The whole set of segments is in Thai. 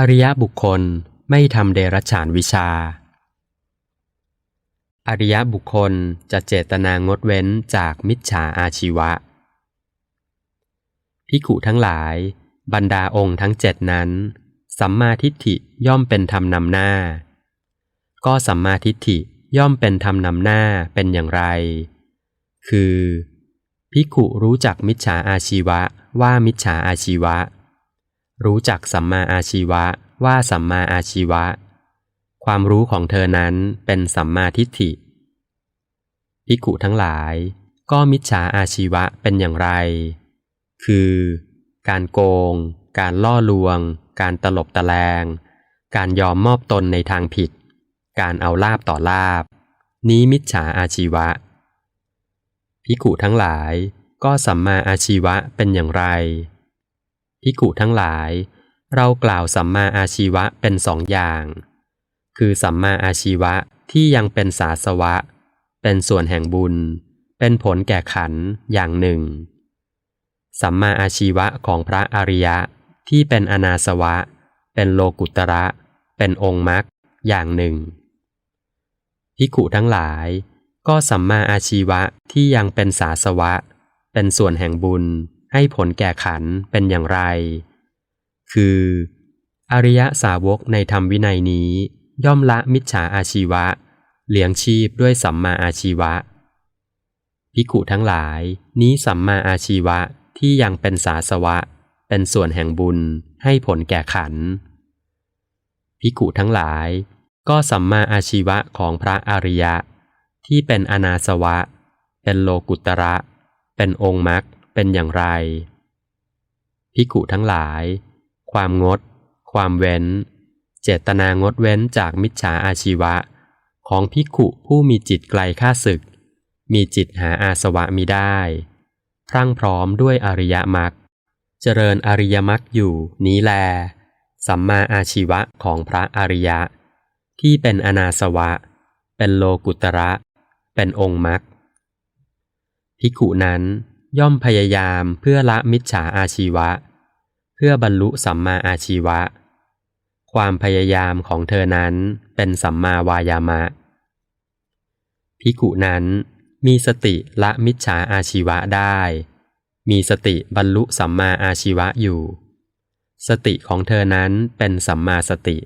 อริยบุคคลไม่ทำเดรัจฉานวิชา อริยบุคคลจะเจตนางดเว้นจากมิจฉาอาชีวะ พิขุทั้งหลาย บรรดาองค์ทั้งเจ็ดนั้น สัมมาทิฏฐิย่อมเป็นธรรมนำหน้า ก็สัมมาทิฏฐิย่อมเป็นธรรมนำหน้าเป็นอย่างไร คือ พิขุรู้จักมิจฉาอาชีวะว่ามิจฉาอาชีวะ รู้จักสัมมาอาชีวะว่าสัมมาอาชีวะ ความรู้ของเธอนั้นเป็นสัมมาทิฏฐิพิขุทั้งหลาย ก็มิจฉาอาชีวะเป็นอย่างไร คือ การโกง การล่อลวง การตลบตะแลง การยอมมอบตนในทางผิด การเอาลาบต่อลาบ นี้มิจฉาอาชีวะพิขุทั้งหลาย ก็สัมมาอาชีวะเป็นอย่างไร พิขุทั้งหลาย เรากล่าวสัมมาอาชีวะเป็นสองอย่าง คือสัมมาอาชีวะที่ยังเป็นสาสวะ เป็นส่วนแห่งบุญ เป็นผลแก่ขันอย่างหนึ่ง สัมมาอาชีวะของพระอริยะที่เป็นอนาสวะ เป็นโลกุตระ เป็นองค์มรรคอย่างหนึ่งพิขุทั้งหลาย ก็สัมมาอาชีวะที่ยังเป็นสาสวะ เป็นส่วนแห่งบุญ ให้ผลแก่ขันเป็นอย่างไร คือ อริยสาวกในธรรมวินัยนี้ ย่อมละมิจฉาอาชีวะ เลี้ยงชีพด้วยสัมมาอาชีวะพิขุทั้งหลายนี้สัมมาอาชีวะที่ยังเป็นสาสวะ เป็นส่วนแห่งบุญให้ผลแก่ขันธ์พิขุทั้งหลาย ก็สัมมาอาชีวะของพระอริยะ ที่เป็นอนาสวะ เป็นโลกุตระ เป็นองค์มรรค เป็นอย่างไร พิขุทั้งหลาย ความงด ความเว้น เจตนางดเว้นจากมิจฉาอาชีวะ ของพิขุผู้มีจิตไกลข้าศึก มีจิตหาอาสวะมิได้ พรั่งพร้อมด้วยอริยมรรคเจริญอริยมรรคอยู่นี้แล สัมมาอาชีวะของพระอริยะ ที่เป็นอนาสวะ เป็นโลกุตระ เป็นองค์มรรคพิขุนั้น ย่อมพยายามเพื่อละมิจฉาอาชีวะ เพื่อบรรลุสัมมาอาชีวะ ความพยายามของเธอนั้นเป็นสัมมาวายามะ พิขุนั้นมีสติละมิจฉาอาชีวะได้ มีสติบรรลุสัมมาอาชีวะอยู่ สติของเธอนั้นเป็นสัมมาสติ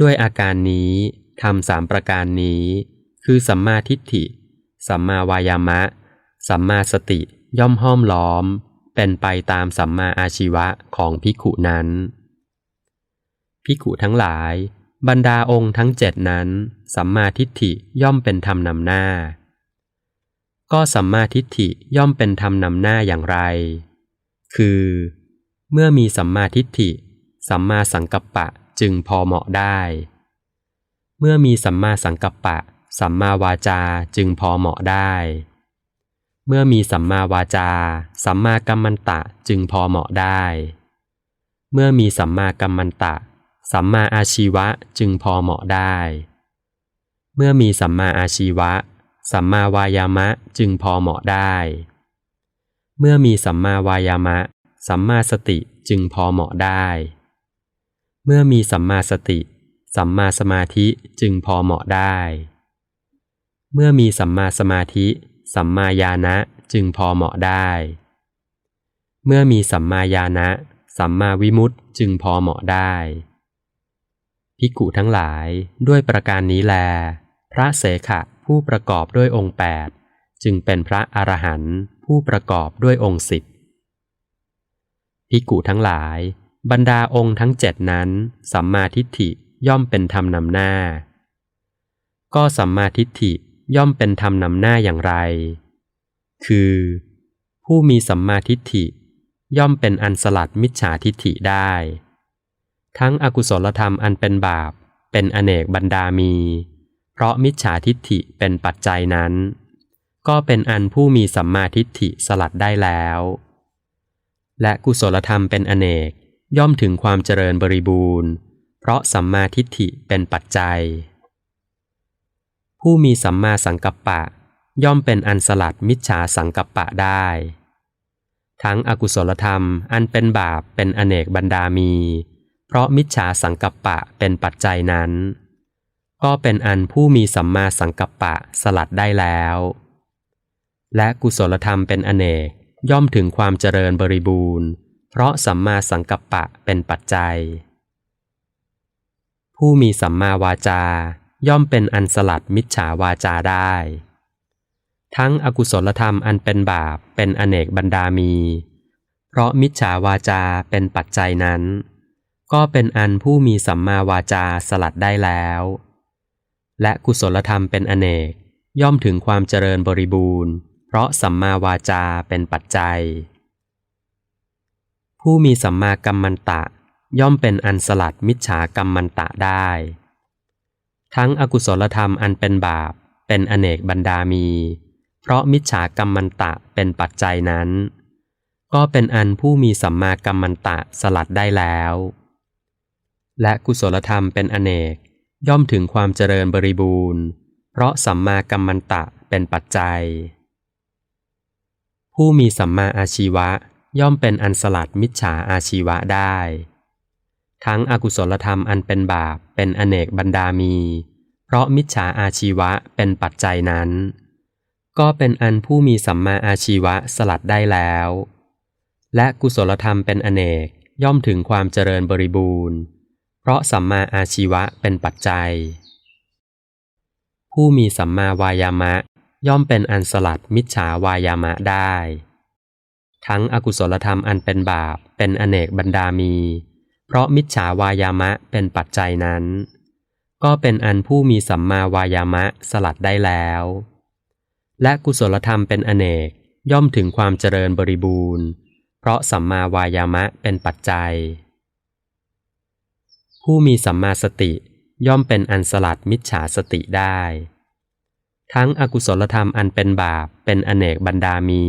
ด้วยอาการนี้ทำสามประการนี้ คือสัมมาทิฏฐิ สัมมาวายามะ สัมมาสติย่อมห้อมล้อม เป็นไปตามสัมมาอาชีวะของพิขุนั้นพิขุทั้งหลาย บรรดาองค์ทั้งเจ็ดนั้น สัมมาทิฏฐิย่อมเป็นธรรมนำหน้า ก็สัมมาทิฏฐิย่อมเป็นธรรมนำหน้าอย่างไร คือ เมื่อมีสัมมาทิฏฐิ สัมมาสังกัปปะจึงพอเหมาะได้ เมื่อมีสัมมาสังกัปปะ สัมมาวาจาจึงพอเหมาะได้ เมื่อมีสัมมาวาจา สัมมากัมมันตะจึงพอเหมาะได้ เมื่อมีสัมมากัมมันตะ สัมมาอาชีวะจึงพอเหมาะได้ เมื่อมีสัมมาอาชีวะ สัมมาวายามะจึงพอเหมาะได้ เมื่อมีสัมมาวายามะ สัมมาสติจึงพอเหมาะได้ เมื่อมีสัมมาสติ สัมมาสมาธิจึงพอเหมาะได้ เมื่อมีสัมมาสมาธิ สัมมาญาณะจึงพอเหมาะได้ เมื่อมีสัมมาญาณะ สัมมาวิมุตติจึงพอเหมาะได้ พิกุทั้งหลายด้วยประการนี้แล พระเสขะผู้ประกอบด้วยองค์แปดจึงเป็นพระอรหันต์ผู้ประกอบด้วยองค์สิบพิกุทั้งหลาย บรรดาองค์ทั้งเจ็ดนั้น สัมมาทิฏฐิย่อมเป็นธรรมนำหน้า ก็สัมมาทิฏฐิ ย่อมเป็นธรรมนำหน้าอย่างไร คือ ผู้มีสัมมาทิฏฐิ ย่อมเป็นอันสลัดมิจฉาทิฏฐิได้ ทั้งอกุศลธรรมอันเป็นบาป เป็นอเนกบรรดามี เพราะมิจฉาทิฏฐิเป็นปัจจัยนั้น ก็เป็นอันผู้มีสัมมาทิฏฐิสลัดได้แล้ว และกุศลธรรมเป็นอเนกย่อมถึงความเจริญบริบูรณ์ เพราะสัมมาทิฏฐิเป็นปัจจัย ผู้มีสัมมาสังกัปปะ ย่อมเป็นอันสลัดมิจฉาสังกัปปะได้ ทั้งอกุศลธรรมอันเป็นบาปเป็นอเนกบรรดามี เพราะมิจฉาสังกัปปะเป็นปัจจัยนั้น ก็เป็นอันผู้มีสัมมาสังกัปปะสลัดได้แล้ว และกุศลธรรมเป็นอเนกย่อมถึงความเจริญบริบูรณ์ เพราะสัมมาสังกัปปะเป็นปัจจัย ผู้มีสัมมาวาจา ย่อมเป็นอันสลัดมิจฉาวาจาได้ ทั้งอกุศลธรรมอันเป็นบาปเป็นอเนกบรรดามี เพราะมิจฉาวาจาเป็นปัจจัยนั้น ก็เป็นอันผู้มีสัมมาวาจาสลัดได้แล้ว และกุศลธรรมเป็นอเนกย่อมถึงความเจริญบริบูรณ์ เพราะสัมมาวาจาเป็นปัจจัย ผู้มีสัมมากัมมันตะย่อมเป็นอันสลัดมิจฉากรรมันตะได้ ทั้งอกุศลธรรมอันเป็นบาป เป็นอเนกบรรดามี เพราะมิจฉากรรมมันตะเป็นปัจจัยนั้น ก็เป็นอันผู้มีสัมมากัมมันตะสลัดได้แล้ว และกุศลธรรมเป็นอเนกย่อมถึงความเจริญบริบูรณ์ เพราะสัมมากัมมันตะเป็นปัจจัย ผู้มีสัมมาอาชีวะย่อมเป็นอันสลัดมิจฉาอาชีวะได้ ทั้งอกุศลธรรมอันเป็นบาปเป็นอเนกบรรดามี เพราะมิจฉาอาชีวะเป็นปัจจัยนั้น ก็เป็นอันผู้มีสัมมาอาชีวะสลัดได้แล้ว และกุศลธรรมเป็นอเนกย่อมถึงความเจริญบริบูรณ์ เพราะสัมมาอาชีวะเป็นปัจจัย ผู้มีสัมมาวายามะ ย่อมเป็นอันสลัดมิจฉาวายามะได้ ทั้งอกุศลธรรมอันเป็นบาปเป็นอเนกบรรดามี เพราะมิจฉาวายามะเป็นปัจจัยนั้น ก็เป็นอันผู้มีสัมมาวายามะสลัดได้แล้ว และกุศลธรรมเป็นอเนกย่อมถึงความเจริญบริบูรณ์ เพราะสัมมาวายามะเป็นปัจจัย ผู้มีสัมมาสติย่อมเป็นอันสลัดมิจฉาสติได้ ทั้งอกุศลธรรมอันเป็นบาปเป็นอเนกบรรดามี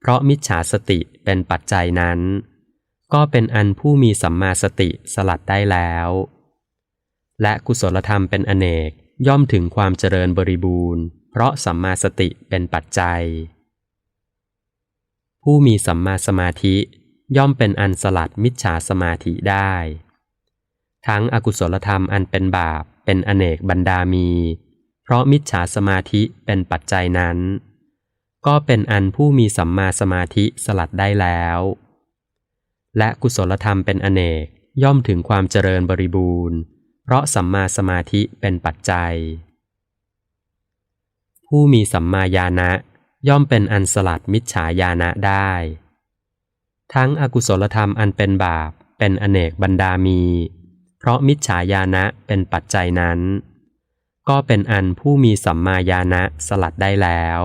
เพราะมิจฉาสติเป็นปัจจัยนั้น ก็เป็นอันผู้มีสัมมาสติสลัดได้แล้ว และกุศลธรรมเป็นอเนกย่อมถึงความเจริญบริบูรณ์ เพราะสัมมาสติเป็นปัจจัย ผู้มีสัมมาสมาธิย่อมเป็นอันสลัดมิจฉาสมาธิได้ ทั้งอกุศลธรรมอันเป็นบาปเป็นอเนกบรรดามี เพราะมิจฉาสมาธิเป็นปัจจัยนั้น ก็เป็นอันผู้มีสัมมาสมาธิสลัดได้แล้ว และกุศลธรรมเป็นอเนกย่อมถึงความเจริญบริบูรณ์ เพราะสัมมาสมาธิเป็นปัจจัย ผู้มีสัมมาญาณะย่อมเป็นอันสลัดมิจฉาญาณะได้ ทั้งอกุศลธรรมอันเป็นบาปเป็นอเนกบรรดามี เพราะมิจฉาญาณะเป็นปัจจัยนั้น ก็เป็นอันผู้มีสัมมาญาณะสลัดได้แล้ว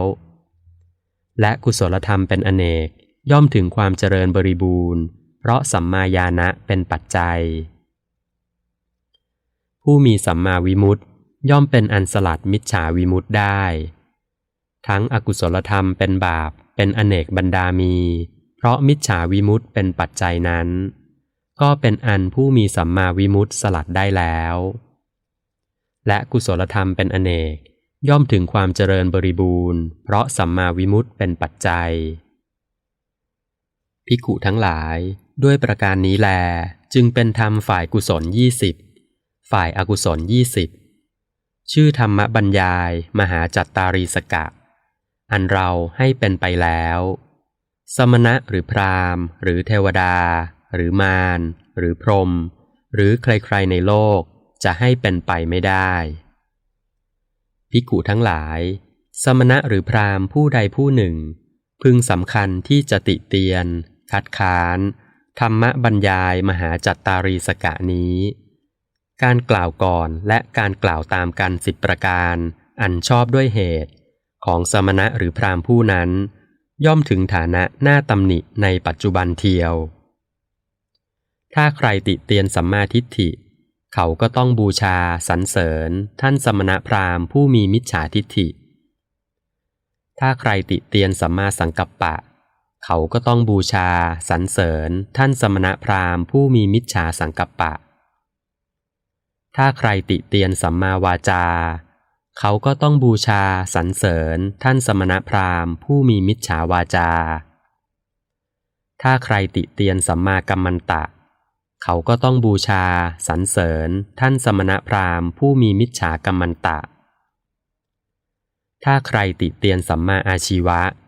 และกุศลธรรมเป็นอเนกย่อมถึงความเจริญบริบูรณ์ เพราะสัมมาญาณะเป็นปัจจัย ผู้มีสัมมาวิมุตติย่อมเป็นอันสลัดมิจฉาวิมุตติได้ ทั้งอกุศลธรรมเป็นบาปเป็นอเนกบรรดามี เพราะมิจฉาวิมุตติเป็นปัจจัยนั้น ก็เป็นอันผู้มีสัมมาวิมุตติสลัดได้แล้ว และกุศลธรรมเป็นอเนกย่อมถึงความเจริญบริบูรณ์ เพราะสัมมาวิมุตติเป็นปัจจัยภิกขุทั้งหลาย ด้วยประการนี้แล จึงเป็นธรรมฝ่ายกุศลยี่สิบฝ่ายอากุศลยี่สิบชื่อธรรมบรรยาย มหาจัตตารีสกะ อันเราให้เป็นไปแล้ว สมณะหรือพราหมณ์ หรือเทวดา หรือมาร หรือพรหมหรือใครๆในโลกจะให้เป็นไปไม่ได้ภิกุทั้งหลาย สมณะหรือพราหมณ์ผู้ใดผู้หนึ่ง พึงสำคัญที่จะติเตียน คัดค้าน ธรรมบรรยายมหาจัตตารีสกะนี้ การกล่าวก่อนและการกล่าวตามกันสิบประการ อันชอบด้วยเหตุ ของสมณะหรือพราหมณ์ผู้นั้น ย่อมถึงฐานะหน้าตำหนิในปัจจุบันเทียว ถ้าใครติเตียนสัมมาทิฏฐิ เขาก็ต้องบูชาสรรเสริญ ท่านสมณะพราหมณ์ผู้มีมิจฉาทิฏฐิ ถ้าใครติเตียนสัมมาสังกัปปะเขาก็ต้องบูชาสรรเสริญ ท่านสมณพราหมณ์ผู้มีมิจฉาสังกัปปะ ถ้าใครติเตียนสัมมาวาจา เขาก็ต้องบูชาสรรเสริญ ท่านสมณพราหมณ์ผู้มีมิจฉาวาจา ถ้าใครติเตียนสัมมากัมมันตะ เขาก็ต้องบูชาสรรเสริญ ท่านสมณพราหมณ์ผู้มีมิจฉากรรมันตะ ถ้าใครติเตียนสัมมาอาชีวะเ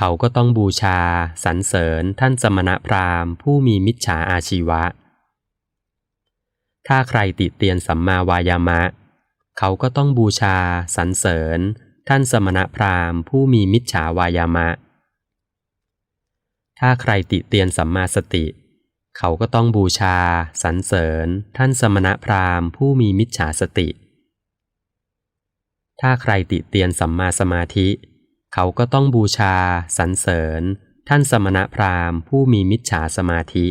ขาก็ต้องบูชาสรรเสริญท่านสมณพราหมณ์ ผู้มีมิจฉาอาชีวะ ถ้าใครติเตียนสัมมาวายามะ เขาก็ต้องบูชาสรรเสริญ ท่านสมณพราหมณ์ ผู้มีมิจฉาวายามะ ถ้าใครติเตียนสัมมาสติ เขาก็ต้องบูชาสรรเสริญ ท่านสมณพราหมณ์ ผู้มีมิจฉาสติ ถ้าใครติเตียนสัมมาสมาธิเเขาก็ต้องบูชาสรรเสริญ ท่านสมณพราหมณ์ ผู้มีมิจฉาสมาธิ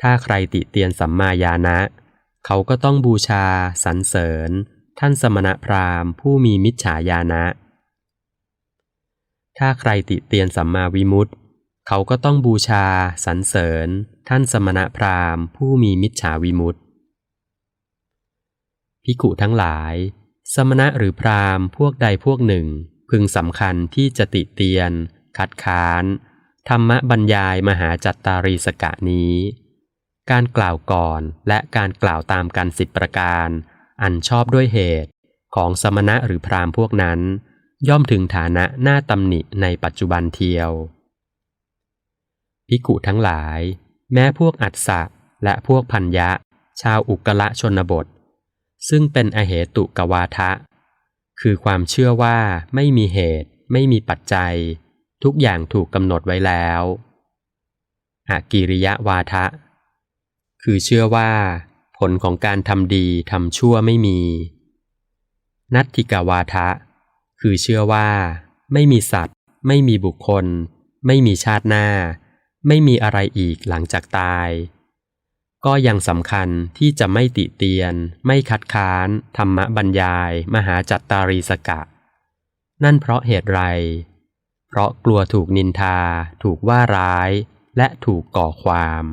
ถ้าใครติเตียนสัมมาญาณะ เขาก็ต้องบูชาสรรเสริญ ท่านสมณพราหมณ์ ผู้มีมิจฉาญาณะ ถ้าใครติเตียนสัมมาวิมุตติ เขาก็ต้องบูชาสรรเสริญ ท่านสมณพราหมณ์ ผู้มีมิจฉาวิมุตติพิกุทั้งหลาย สมณะหรือพราหมณ์พวกใดพวกหนึ่ง พึงสำคัญที่จะติเตียน คัดค้าน ธรรมบรรยายมหาจัตตารีสกะนี้ การกล่าวก่อนและการกล่าวตามกันสิบประการ อันชอบด้วยเหตุของสมณะหรือพราหมณ์พวกนั้น ย่อมถึงฐานะหน้าตำหนิในปัจจุบันเทียว พิกุทั้งหลาย แม้พวกอัฏสะและพวกพัญญะ ชาวอุกละชนบท ซึ่งเป็นอเหตุกวาทะ คือความเชื่อว่าไม่มีเหตุ ไม่มีปัจจัย ทุกอย่างถูกกำหนดไว้แล้วอากิริยะวาทะ คือเชื่อว่า ผลของการทำดีทำชั่วไม่มี นัตถิกวาทะ คือเชื่อว่า ไม่มีสัตว์ ไม่มีบุคคล ไม่มีชาติหน้า ไม่มีอะไรอีกหลังจากตาย ก็ยังสำคัญที่จะไม่ติเตียน ไม่คัดค้าน ธรรมบรรยาย มหาจัตตารีสกะ นั่นเพราะเหตุไร เพราะกลัวถูกนินทา ถูกว่าร้าย และถูกก่อความ